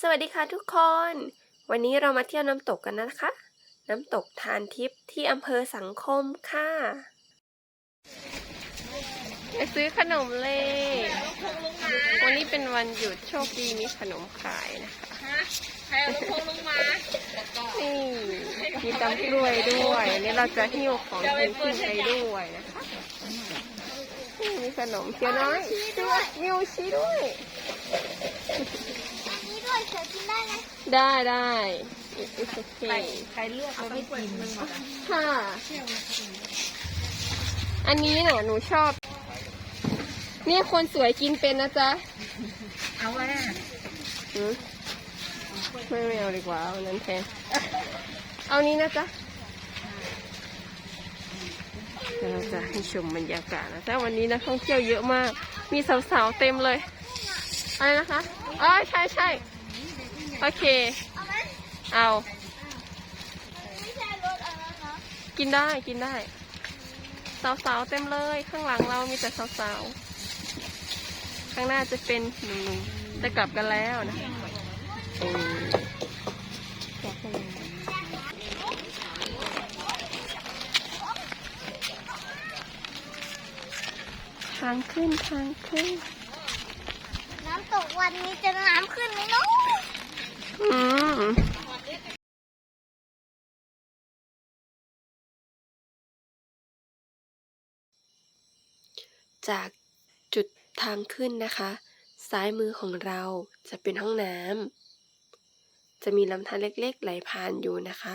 สวัสดีค่ะทุกคน วันนี้เรามาเที่ยวน้ำตกกันนะคะ น้ำตกทานทิพย์ที่อำเภอสังคมค่ะไปซื้อขนมเลย วันนี้เป็นวันหยุดโชคดีมีขนมขายนะคะใครเอาลูกโป่งลงมานี่มีตำกล้วยด้วยอันนี้เราจะหิ้วของกินขึ้นไปด้วยนะคะนี่มีขนมเกี๊ยวน้อยด้วยมิวชีด้วย นี่ด้วยเสือกิน ได้ไหมได้ได้โอเคใครเลือกเราไม่กินมันหมดอะค่ะ อันนี้น่ะหนูชอบ นี่คนสวยกินเป็นนะจ๊ะ เอาไว้อะไม่ไม่เอาดีกว่าเอาอันนั้นแทน เอานี้นะจ๊ะเราจะให้ชมบรรยากาศนะแต่วันนี้นักท่องเที่ยวเยอะมาก มีสาวๆเต็มเลย อะไรนะคะอ๋อใช่ใช่ โอเค เอาไหมเอา ไม่ใช่รถอันนั้นนะกินได้กินได้ สาวๆเต็มเลย ข้างหลังเรามีแต่สาวๆ ข้างหน้าจะเป็นหนุ่มๆจะกลับกันแล้วนะเออทางขึ้นทางขึ้น น้ำตกวันนี้จะน้ำขึ้นไหมเนาะ อืมจากจุดทางขึ้นนะคะ ซ้ายมือของเราจะเป็นห้องน้ำจะมีลำธารเล็กๆ ไหลผ่านอยู่นะคะ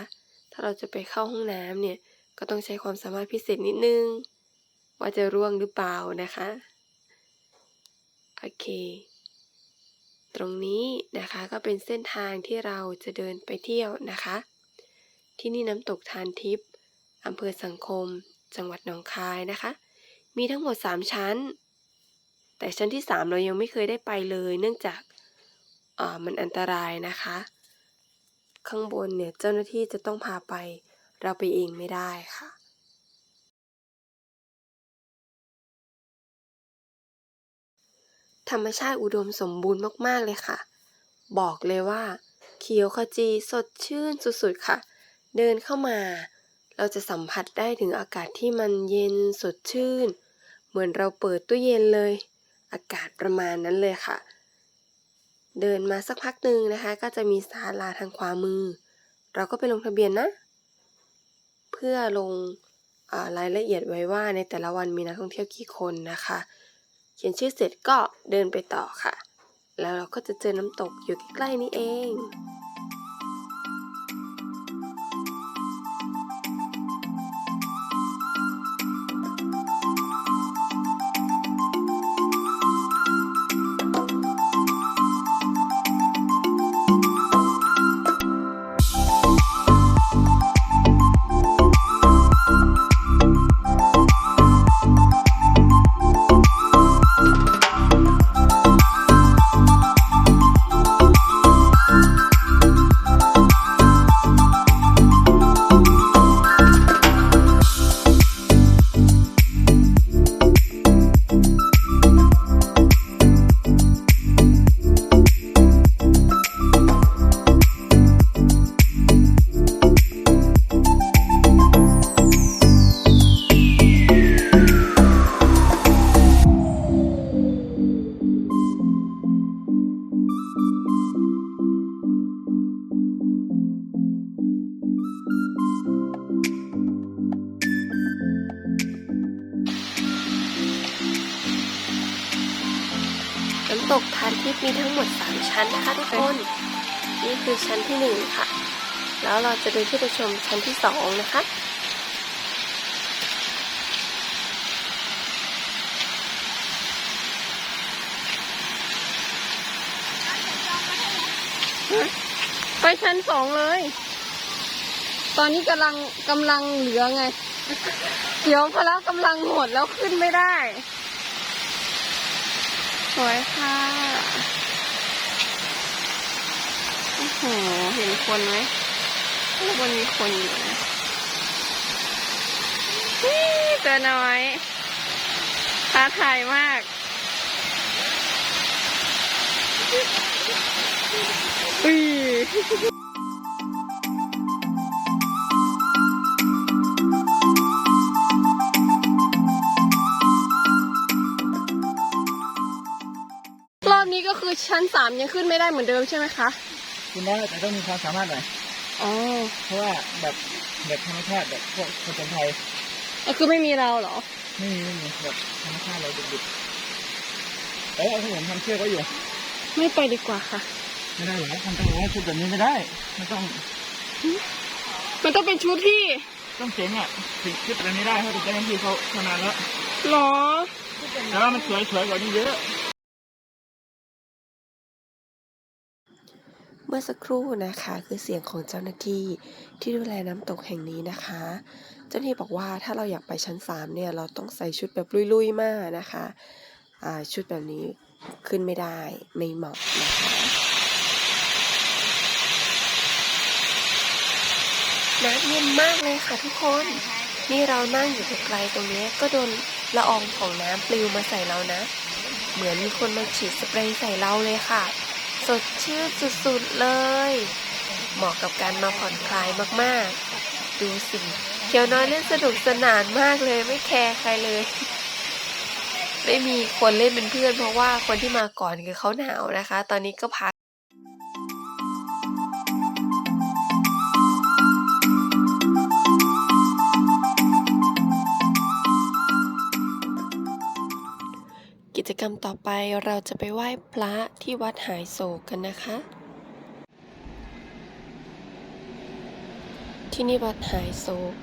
ถ้าเราจะไปเข้าห้องน้ำเนี่ย ก็ต้องใช้ความสามารถพิเศษนิดนึง ว่าจะร่วงหรือเปล่านะคะ โอเค ตรงนี้นะคะก็เป็นเส้นทางที่เราจะเดินไปเที่ยวนะคะ ที่นี่น้ำตกทานทิพย์อำเภอสังคม จังหวัดหนองคายนะคะ มีทั้งหมด 3 ชั้น แต่ชั้นที่ 3 เรายังไม่เคยได้ไปเลย เนื่องจากอ่ามันอันตรายนะคะ ข้างบนเนี่ยเจ้าหน้าที่จะต้องพาไป เราไปเองไม่ได้ค่ะ ธรรมชาติอุดมสมบูรณ์มากๆเลยค่ะ บอกเลยว่า เขียวขจีสดชื่นสุดๆค่ะ เดินเข้ามา เราจะสัมผัสได้ถึงอากาศที่มันเย็นสดชื่น เหมือนเราเปิดตู้เย็นเลย อากาศประมาณนั้นเลยค่ะ เดินมาสักพักหนึ่งนะคะ ก็จะมีศาลาทางขวามือ เราก็ไปลงทะเบียนนะ เพื่อลงอรายละเอียดไว้ว่าในแต่ละวันมีนักท่องเที่ยวกี่คนนะคะ ขียนชื่อเสร็จก็เดินไปต่อค่ะ แล้วเราก็จะเจอน้ำตกอยู่ใกล้ๆนี้เอง น้ำตกทานทิพย์มีทั้งหมด 3 ชั้นนะคะทุกคน นี่คือชั้นที่ 1 ค่ะ แล้วเราจะเดินขึ้นไปชมชั้นที่ 2 นะคะ ไปชั้นสองเลย ตอนนี้กำลังกำลังเหลือไง เดี๋ยวพละกำลังหมดแล้วขึ้นไม่ได้ สวยค่ะโอ้โหเห็นคนไหมข้างบนมีคนอยู่นะนี่ตัวน้อยท้าทายมากอุ้ย นี้ก็คือชั้นสามยังขึ้นไม่ได้เหมือนเดิมใช่ไหมคะคุณได้แต่ต้องมีความสามารถหน่อยอ๋อเพราะว่าแบบแบบธรรมชาติแบบพวกคนไทยก็คือไม่มีเราเหรอ ไม่มีไม่มีแบบธรรมชาติเลยดิบๆเอ้ยเอาขนมทำเชือกไว้อยู่ ไม่ไปดีกว่าค่ะ ไม่ได้หรอกมันต้องบอกว่าชุดแบบนี้ไม่ได้มันต้อง มันต้องเป็นชุดที่ต้องเจ๋งอะถึงชุดแบบนี้ได้เพราะถึงเจ้าหน้าที่เขาชำนาญแล้วหรอแต่ว่ามันสวยสวยกว่านี้เยอะ มื่อสักครู่นะคะคือเสียงของเจ้าหน้าที่ที่ดูแลน้ำตกแห่งนี้นะคะ เจ้าหน้าที่บอกว่าถ้าเราอยากไปชั้น 3 เนี่ย เราต้องใส่ชุดแบบลุยๆมากนะคะชุดแบบนี้ขึ้นไม่ได้ไม่เหมาะนะคะน้ำเย็นมากเลยค่ะทุกคน นี่เรานั่งอยู่ไกลๆตรงนี้ก็โดนละอองของน้ำปลิวมาใส่เรานะ เหมือนมีคนมาฉีดสเปรย์ใส่เราเลยค่ะ สดชื่นสุดๆเลย เหมาะกับการมาผ่อนคลายมากๆ ดูสิเขียวน้อยเล่นสนุกสนานมากเลยไม่แคร์ใครเลย ไม่มีคนเล่นเป็นเพื่อนเพราะว่าคนที่มาก่อนคือเขาหนาวนะคะ ตอนนี้ก็พัก จกรรมต่อไปเราจะไปไหว้พระที่วัดหายโศกกันนะคะ ที่นี่วัดหายโศก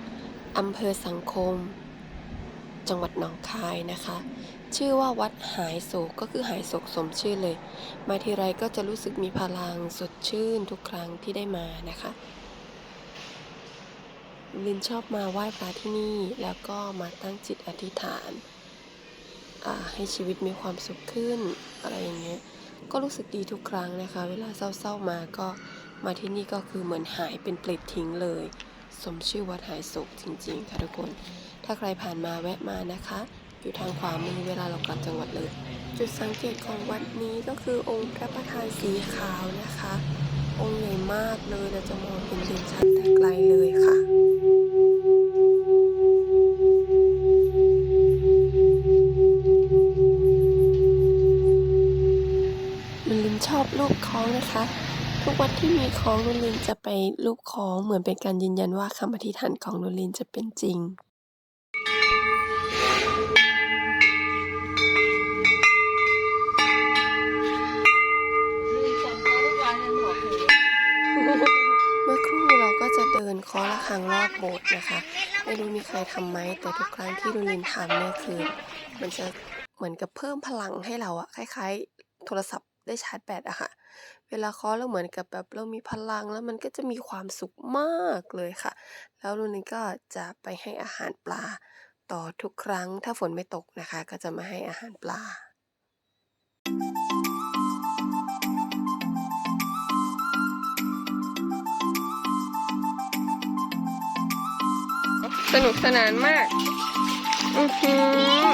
อำเภอสังคม จังหวัดหนองคายนะคะ ชื่อว่าวัดหายโศกก็คือหายโศกสมชื่อเลย มาทีไรก็จะรู้สึกมีพลังสดชื่นทุกครั้งที่ได้มานะคะลินชอบมาไหว้พระที่นี่แล้วก็มาตั้งจิตอธิษฐาน ให้ชีวิตมีความสุขขึ้นอะไรอย่างเงี้ยก็รู้สึกดีทุกครั้งนะคะ เวลาเศร้าๆมาก็มาที่นี่ก็คือเหมือนหายเป็นปลิดทิ้งเลย สมชื่อวัดหายโศกจริงๆค่ะทุกคน ถ้าใครผ่านมาแวะมานะคะ อยู่ทางขวามือเวลาเรากลับจังหวัดเลย จุดสังเกตของวัดนี้ก็คือองค์พระประธานสีขาวนะคะ องค์ใหญ่มากเลยเราจะมองเห็นเด่นชัดแต่ไกลเลยค่ะ ล้องนะคะ ทุกวัดที่มีคล้องนุลินจะไปรูปคล้องเหมือนเป็นการยืนยันว่าคำอธิษฐานของนุลินจะเป็นจริงเมื่อครู่เราก็จะเดินเคาะระฆังรอบโบสถ์นะคะ ไม่รู้มีใครทำไหมแต่ทุกครั้งที่นุลินทำเนี่ยคือ มันจะเหมือนกับเพิ่มพลังให้เราอะคล้ายๆ โทรศัพท์ได้ชาร์จแบตอะค่ะ เวลาเคาะแล้วเหมือนกับแบบเรามีพลัง แล้วมันก็จะมีความสุขมากเลยค่ะ แล้วนุลินก็จะไปให้อาหารปลา ต่อทุกครั้งถ้าฝนไม่ตกนะคะ ก็จะมาให้อาหารปลา สนุกสนานมาก อือหือ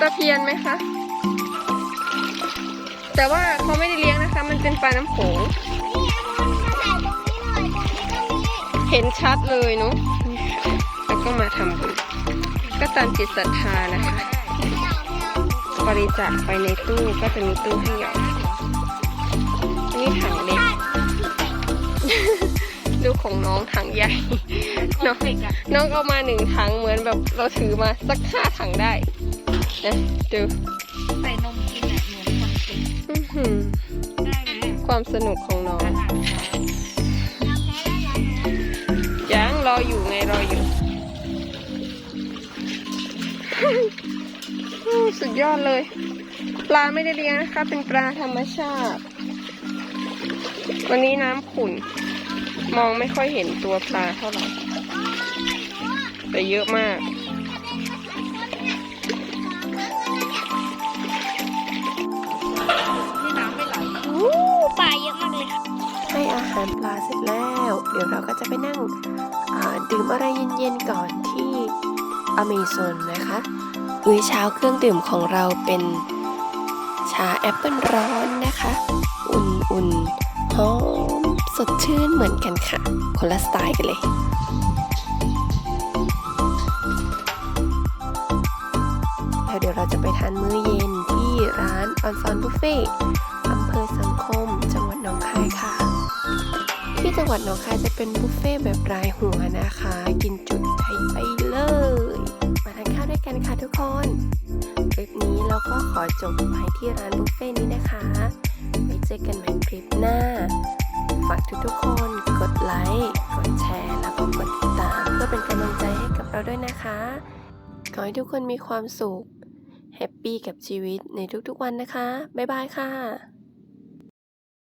ตะเพียนไหมคะ แต่ว่าเขาไม่ได้เลี้ยงนะคะ มันเป็นปลาน้ำโขงเห็นชัดเลยเนาะแล้วก็มาทำบุญก็ตามจิตศรัทธานะคะ บริจาคไปในตู้ก็จะมีตู้ให้หยอดอันนี่ถังเล็ก ดูของน้องถังใหญ่ น้องน้องเอามาหนึ่งถังเหมือนแบบเราถือมาสักห้าถังได้นะดู ใส่นมกินอะเหมือนคน ความสนุกของน้อง ยังรออยู่ไงรออยู่ สุดยอดเลย ปลาไม่ได้เลี้ยงนะคะ เป็นปลาธรรมชาติ วันนี้น้ำขุ่น มองไม่ค่อยเห็นตัวปลาเท่าไหร่ แต่เยอะมากาหารปลาเสร็จแล้ว เดี๋ยวเราก็จะไปนั่งดื่มอะไรเย็นๆก่อนที่อเมซอนนะคะมื้อเช้าเครื่องดื่มของเราเป็นชาแอปเปิลร้อนนะคะ อุ่นๆหอมสดชื่นเหมือนกันค่ะ คนละสไตล์กันเลยแล้วเดี๋ยวเราจะไปทานมื้อเย็นที่ร้านออนซอนบุฟเฟ่อำเภอสังคม จังหวัดหนองคายค่ะ จังหวัดหนองคายจะเป็นบุฟเฟ่แบบรายหัวนะคะ กินจุใจไปเลย มาทานข้าวด้วยกันค่ะทุกคนคลิปนี้เราก็ขอจบไปที่ร้านบุฟเฟ่นี้นะคะไว้เจอกันใหม่คลิปหน้า ฝากทุกๆคนกดไลค์กดแชร์ แล้วก็กดติดตามเพื่อเป็นกำลังใจให้กับเราด้วยนะคะ ขอให้ทุกคนมีความสุขแฮปปี้กับชีวิตในทุกๆวันนะคะ บ๊ายบายค่ะ